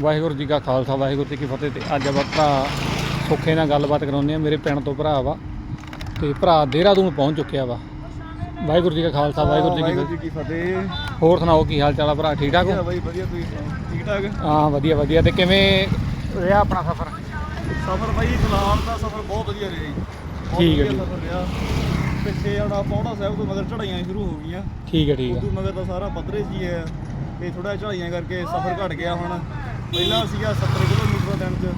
ਵਾਹਿਗੁਰੂ ਜੀ ਕਾ ਖਾਲਸਾ ਵਾਹਿਗੁਰੂ ਜੀ ਕੀ ਫਤਿਹ ਤੇ ਅੱਜ ਆਪਾਂ ਭਰਾ ਸੁੱਖੇ ਨਾਲ ਗੱਲਬਾਤ ਕਰਾਉਂਦੇ ਆ ਮੇਰੇ ਪਿੰਡ ਤੋਂ ਭਰਾ ਵਾ ਤੇ ਭਰਾ ਦੇਹਰਾਦੂਨ ਪਹੁੰਚ ਚੁੱਕਿਆ ਵਾ। ਵਾਹਿਗੁਰੂ ਜੀ ਕਾ ਖਾਲਸਾ ਵਾਹਿਗੁਰੂ ਜੀ ਕੀ ਫਤਿਹ। ਹੋਰ ਸੁਣਾਓ ਕੀ ਹਾਲ ਚਾਲ ਆ ਭਰਾ? ਠੀਕ ਠਾਕ ਹੋ? ਬਾਈ ਵਧੀਆ ਤੁਸੀਂ? ਠੀਕ ਠਾਕ? ਹਾਂ ਵਧੀਆ ਵਧੀਆ। ਤੇ ਕਿਵੇਂ ਰਿਹਾ ਆਪਣਾ ਸਫ਼ਰ? ਸਫ਼ਰ ਬਾਈ ਫਿਲਹਾਲ ਦਾ ਸਫ਼ਰ ਬਹੁਤ ਵਧੀਆ ਰਿਹਾ ਜੀ। ਠੀਕ ਹੈ ਜੀ। ਪਿੱਛੇ ਆਉਣਾ ਪੌੜਾ ਸਾਹਿਬ ਤੋਂ ਮਗਰ ਚੜਾਈਆਂ ਸ਼ੁਰੂ ਹੋ ਗਈਆਂ। ਠੀਕ ਹੈ ਠੀਕ ਉਦੋਂ ਹੈ ਮਗਰ ਤਾਂ ਸਾਰਾ ਪੱਧਰੇ ਜੀ ਹੈ ਤੇ ਥੋੜਾ ਚੜਾਈਆਂ ਕਰਕੇ ਸਫ਼ਰ ਘਟ ਗਿਆ ਹੁਣ। ਪਹਿਲਾਂ ਸੀਗਾ 70 ਕਿਲੋਮੀਟਰ ਦਿਨ ਚ।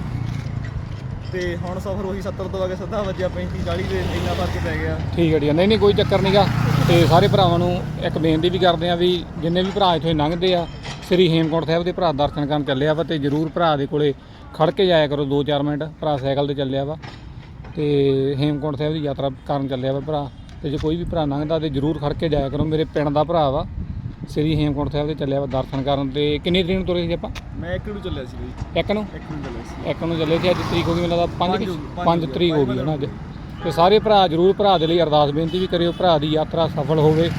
ਤੇ ਹੁਣ ਸਫ਼ਰ ਉਹੀ 70 ਤੋਂ ਆ ਕੇ ਸਿੱਧਾ ਵੱਜਿਆ 35 40 ਦੇ ਇੰਨਾ ਫ਼ਰਕ ਪੈ ਗਿਆ। ਠੀਕ ਹੈ ਠੀਕ ਹੈ ਨਹੀਂ ਨਹੀਂ, ਕੋਈ ਚੱਕਰ ਨਹੀਂਗਾ ਤੇ ਸਾਰੇ ਭਰਾਵਾਂ ਨੂੰ ਇੱਕ ਬੇਨਤੀ ਵੀ ਕਰਦੇ ਆ ਵੀ ਜਿੰਨੇ ਵੀ ਭਰਾ ਇੱਥੇ ਲੰਘਦੇ ਆ, ਸ੍ਰੀ ਹੇਮਕੁੰਟ ਸਾਹਿਬ ਦੇ ਭਰਾ ਦਰਸ਼ਨ ਕਰਨ ਚੱਲਿਆ ਵਾ ਤੇ ਜਰੂਰ ਭਰਾ ਦੇ ਕੋਲੇ ਖੜ ਕੇ ਜਾਇਆ ਕਰੋ 2-4 ਮਿੰਟ। ਭਰਾ ਸਾਈਕਲ ਤੇ ਚੱਲਿਆ ਵਾ। ਤੇ ਹੇਮਕੁੰਟ ਸਾਹਿਬ ਦੀ ਯਾਤਰਾ ਕਰਨ ਚੱਲਿਆ ਵਾ ਭਰਾ। ਤੇ ਜੇ ਕੋਈ ਵੀ ਭਰਾ ਲੰਘਦਾ ਤੇ ਜਰੂਰ ਖੜ ਕੇ ਜਾਇਆ ਕਰੋ। ਮੇਰੇ ਪਿੰਡ ਦਾ ਭਰਾ ਵਾ। ਸ੍ਰੀ ਹੇਮਕੁੰਟ ਸਾਹਿਬ ਦੇ ਚੱਲਿਆ ਵਾ ਦਰਸ਼ਨ ਕਰਨ ਤੇ ਕਿੰਨੀ ਤਰੀਕ ਨੂੰ ਤੁਰੇ ਸੀ ਆਪਾਂ? ਮੈਂ ਇੱਕ ਨੂੰ ਚੱਲਿਆ ਸੀ ਬਈ। ਇੱਕ ਨੂੰ? ਇੱਕ ਨੂੰ ਚੱਲਿਆ ਸੀ। ਇੱਕ ਨੂੰ ਚੱਲੇ ਸੀ ਅੱਜ ਤਰੀਕ ਹੋ ਗਈ ਮੈਨੂੰ ਲੱਗਦਾ ਪੰਜ 5 ਹੋ ਗਈ, ਪੰਜ 5 ਹੋ ਤਰੀਕ ਹੋ ਗਈ, ਹੈ ਨਾ ਅੱਜ। ਤੇ ਸਾਰੇ ਭਰਾ ਜਰੂਰ ਭਰਾ ਦੇ ਲਈ ਅਰਦਾਸ ਬੇਨਤੀ ਵੀ ਕਰਿਓ ਭਰਾ ਦੀ ਯਾਤਰਾ ਸਫਲ ਹੋਵੇ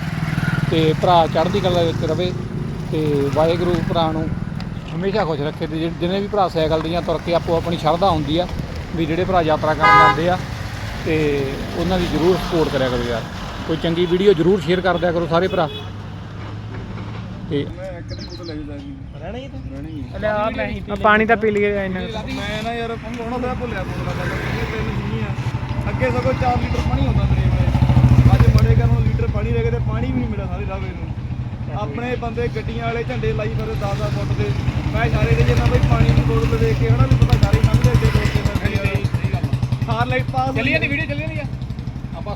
ਤੇ ਭਰਾ ਚੜ੍ਹਦੀ ਕਲਾ ਵਿੱਚ ਰਵੇ ਤੇ ਵਾਹਿਗੁਰੂ ਭਰਾ ਨੂੰ ਹਮੇਸ਼ਾ ਖੁਸ਼ ਰੱਖੇ ਤੇ ਜਿ- ਜਿੰਨੇ ਵੀ ਭਰਾ ਸਾਈਕਲ ਦੀਆਂ ਤੁਰ ਕੇ ਆਪੋ ਆਪਣੀ ਸ਼ਰਧਾ ਹੁੰਦੀ ਆ ਵੀ ਜਿਹੜੇ ਭਰਾ ਯਾਤਰਾ ਕਰਨ ਜਾਂਦੇ ਆ ਤੇ ਉਹਨਾਂ ਦੀ ਜਰੂਰ ਸਪੋਰਟ ਕਰਿਆ ਕਰੋ ਯਾਰ। ਕੋਈ ਚੰਗੀ ਵੀਡੀਓ ਜਰੂਰ ਸ਼ੇਅਰ ਕਰ ਦਿਆ ਕਰੋ ਸਾਰੇ ਭਰਾ। ਤੇ ਮੈਂ ਇੱਕ ਦੀ ਬੋਤਲ ਲੈ ਜਾਂਦਾ ਸੀ ਰਹਿਣਾ ਹੀ ਤੂੰ। ਰਹਿਣਾ ਹੀ ਲੈ ਆ ਮੈਂ ਹੀ ਪਾਣੀ ਤਾਂ ਪੀ ਲਈਏ ਇੰਨਾ ਮੈਂ ਨਾ ਯਾਰ ਪੰਗੋਣਾ ਦਾ ਭੁੱਲਿਆ ਦਾ ਸੀਗੀਆਂ ਅੱਗੇ ਸਗੋਂ 4 ਲੀਟਰ ਪਾਣੀ ਹੁੰਦਾ ਮੇਰੇ ਕੋਲੇ ਅੱਜ ਮੜੇ ਕਰਨ ਨੂੰ ਲੀਟਰ ਪਾਣੀ ਰਹਿ ਗਿਆ ਤੇ ਪਾਣੀ ਵੀ ਨਹੀਂ ਮਿਲਿਆ ਸਾਰੇ ਰਾਵੇ ਨੂੰ। ਆਪਣੇ ਬੰਦੇ ਗੱਡੀਆਂ ਵਾਲੇ ਝੰਡੇ ਲਾਈ ਫਿਰਦੇ 10-10 ਫੁੱਟ ਦੇ। ਮੈਂ ਸਾਰੇ ਦੇ ਜਿੰਨਾ ਬਈ ਪਾਣੀ ਦੀ ਬੋਤਲ ਦੇਖ ਕੇ ਹਨਾ ਵੀ ਪਤਾ ਸਾਰੇ ਲੰਘਦੇ ਅੱਗੇ ਦੇਖ ਕੇ ਫਿਰ ਸਹੀ ਗੱਲ ਹਾਰ ਲਾਈਟ ਪਾਸ ਚੱਲੀ ਜਾਂਦੀ ਵੀਡੀਓ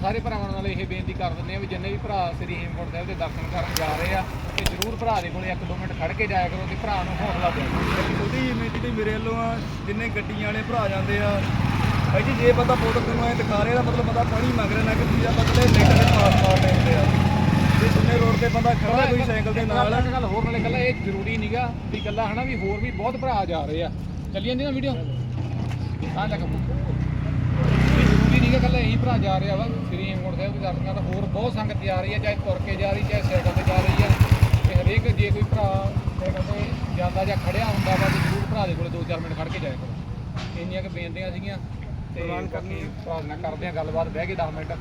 ਸਾਰੇ ਭਰਾਵਾਂ ਨਾਲ ਇਹ ਬੇਨਤੀ ਕਰ ਦਿੰਦੇ ਆ ਵੀ ਜਿੰਨੇ ਵੀ ਭਰਾ ਸ੍ਰੀ ਹੇਮਕੁੰਟ ਸਾਹਿਬ ਦੇ ਦਰਸ਼ਨ ਕਰਨ ਜਾ ਰਹੇ ਆ ਤੇ ਜਰੂਰ ਭਰਾ ਦੇ ਕੋਲੇ 1-2 ਮਿੰਟ ਖੜ ਕੇ ਜਾਇਆ ਕਰੋ ਤੇ ਭਰਾ ਨੂੰ ਹੌਸਲਾ ਦਿਓ। ਉਹਦੀ ਇਮੇਜ ਤੇ ਮੇਰੇ ਵੱਲੋਂ ਆ ਜਿੰਨੇ ਗੱਡੀਆਂ ਵਾਲੇ ਭਰਾ ਜਾਂਦੇ ਆ ਭਾਈ ਜੀ ਜੇ ਬੰਦਾ ਬੋਤਲ ਤੈਨੂੰ ਐ ਦਿਖਾ ਰਿਹਾ ਤਾਂ ਮਤਲਬ ਬੰਦਾ ਪਾਣੀ ਮੰਗ ਰਿਹਾ ਨਾ ਕਿ ਦੂਜਾ ਬਦਲੇ ਲੀਟਰ ਦੇ ਪਾਸ ਮਾਰਨੇ ਹੁੰਦੇ ਆ। ਜੇ ਸੁੰਨੇ ਰੋਡ ਤੇ ਬੰਦਾ ਖੜਾ ਕੋਈ ਸਾਈਕਲ ਦੇ ਨਾਲ। ਇੱਕ ਗੱਲ ਹੋਰ ਨਾਲੇ ਗੱਲਾਂ ਇਹ ਜ਼ਰੂਰੀ ਨਹੀਂਗਾ ਵੀ ਗੱਲਾਂ ਹਨਾ ਵੀ ਹੋਰ ਵੀ ਬਹੁਤ ਭਰਾ ਜਾ ਰਹੇ ਆ। ਚੱਲੀ ਜਾਂਦੀ ਨਾ ਵੀਡੀਓ? ਵੀ ਜ਼ਰੂਰੀ ਨਹੀਂਗਾ ਭਰਾ ਜਾ ਰਿਹਾ ਵਾ ਸ੍ਰੀ ਹੇਮਕੁੰਟ ਸਾਹਿਬ ਦੇ ਦਰਸ਼ਨ ਕਰਨ ਹੋਰ ਬਹੁਤ ਸੰਗਤ ਜਾ ਰਹੀ ਹੈ ਚਾਹੇ ਤੁਰ ਕੇ ਜਾ ਰਹੀ ਚਾਹੇ ਸਾਈਕਲ ਤੇ ਜਾ ਰਹੀ ਹੈ। ਤੇ ਹਰੇਕ ਜੇ ਕੋਈ ਭਰਾ ਸਾਈਕਲ ਤੇ ਜਾਂਦਾ ਜਾਂ ਖੜਿਆ ਹੁੰਦਾ ਵਾ ਤੇ ਜ਼ਰੂਰ ਭਰਾ ਦੇ ਕੋਲੇ 2-4 ਮਿੰਟ ਖੜ ਕੇ ਜਾਇਆ ਕਰੋ। ਇੰਨੀਆਂ ਕਿ ਬੇਨਤੀਆਂ ਸੀਗੀਆਂ ਤੇ ਬਾਕੀ ਭਰਾ ਨਾਲ ਕਰਦੇ ਆ ਗੱਲਬਾਤ ਬਹਿ ਕੇ 10 ਮਿੰਟ।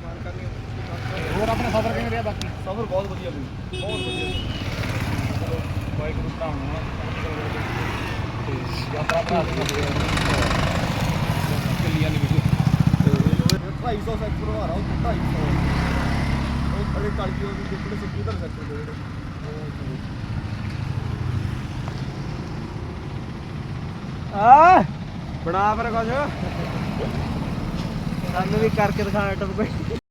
ਹੋਰ ਆਪਣਾ ਸਫ਼ਰ ਕਿਵੇਂ ਰਿਹਾ ਬਾਕੀ? ਸਫ਼ਰ ਬਹੁਤ ਵਧੀਆ ਬਈ ਬਹੁਤ ਵਧੀਆ ਵਾਹਿਗੁਰੂ ਭਰਾ ਨੂੰ ਤੇ ਯਾਤਰਾ ਭਰਾ ਦੀ ਚੱਲੀਆਂ ਦੀ ਵੀਡੀਓ 250 ਸੈਕਟਰ ਆ ਰਹਾ, ਉਹ 250 ਉਹ ਬੜੇ ਕਾਲੀ ਉਹ ਕਿਹੜੇ ਸਿੱਧੀ ਸੈਕਟਰ ਦੇ ਜਿਹੜੇ। ਆ। ਬਣਾ ਫਿਰ ਕੁਝ ਸਾਨੂੰ ਵੀ ਕਰਕੇ ਦਿਖਾ ਟੱਪ